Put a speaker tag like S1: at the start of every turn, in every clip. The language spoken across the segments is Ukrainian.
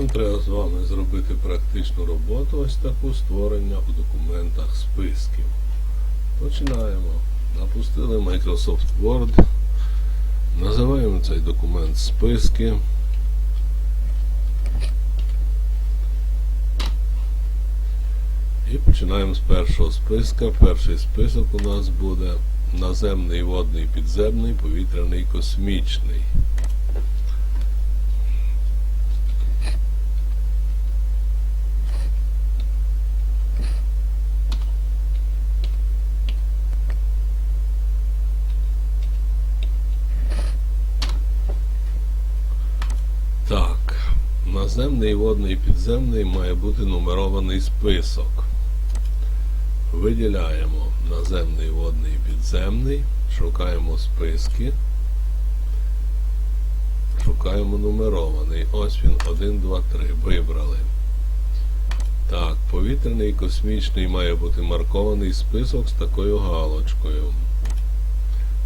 S1: Нам треба з вами зробити практичну роботу, ось таку створення у документах списків. Починаємо. Напустили Microsoft Word. Називаємо цей документ списки. І починаємо з першого списка. Перший список у нас буде наземний, водний, підземний, повітряний, космічний. Так, наземний, водний, підземний має бути нумерований список. Виділяємо наземний, водний, підземний, шукаємо списки, шукаємо нумерований. Ось він 1, 2, 3. Вибрали. Так, повітряний космічний має бути маркований список з такою галочкою.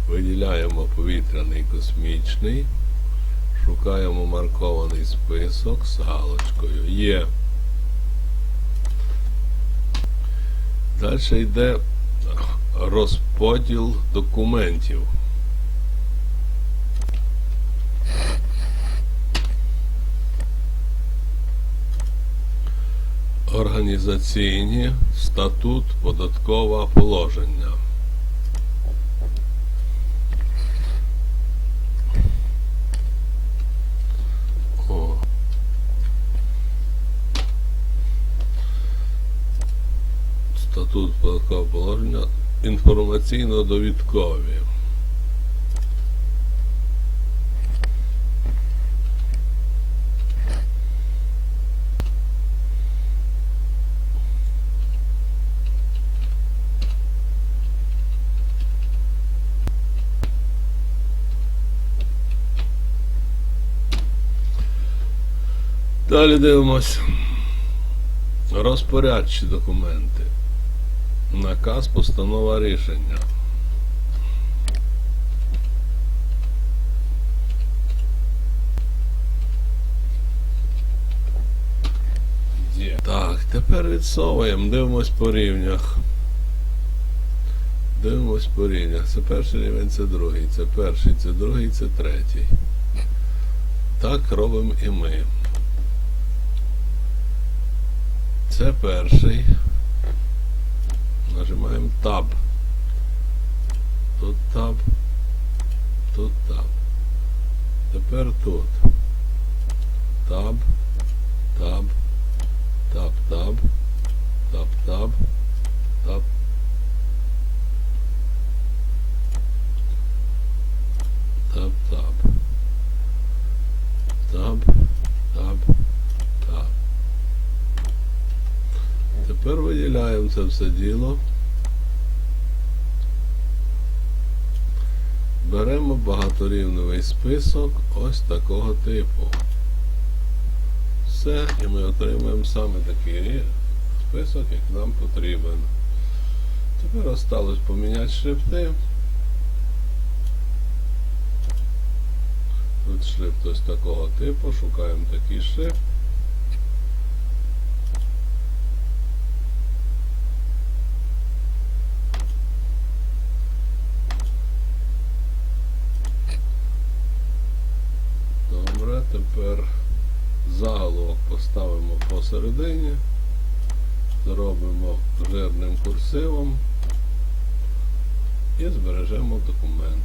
S1: Виділяємо повітряний космічний. Шукаємо маркований список з галочкою. Є. Далі йде розподіл документів. Організаційні, статут, податкове положення. Статут податкового положення інформаційно-довідкові. Далі дивимось. Розпорядчі документи. Наказ, постанова рішення. Так, тепер відсовуємо, дивимось по рівнях. Дивимось по рівнях. Це перший рівень, це другий, це перший, це другий, це третій. Так робимо і ми. Це перший. Нажимаємо Tab. Тут Tab. Тут Tab. Тепер тут. Tab. Tab, Tab. Tab, Tab. Tab. Tab, Tab. Tab. Tab. Tab. Тепер виділяємо це все діло. Беремо багаторівневий список ось такого типу. Все, і ми отримаємо саме такий список, як нам потрібен. Тепер осталось поміняти шрифти. Тут шрифт ось такого типу, шукаємо такий шрифт. Тепер заголовок поставимо посередині, зробимо жирним курсивом і збережемо документ.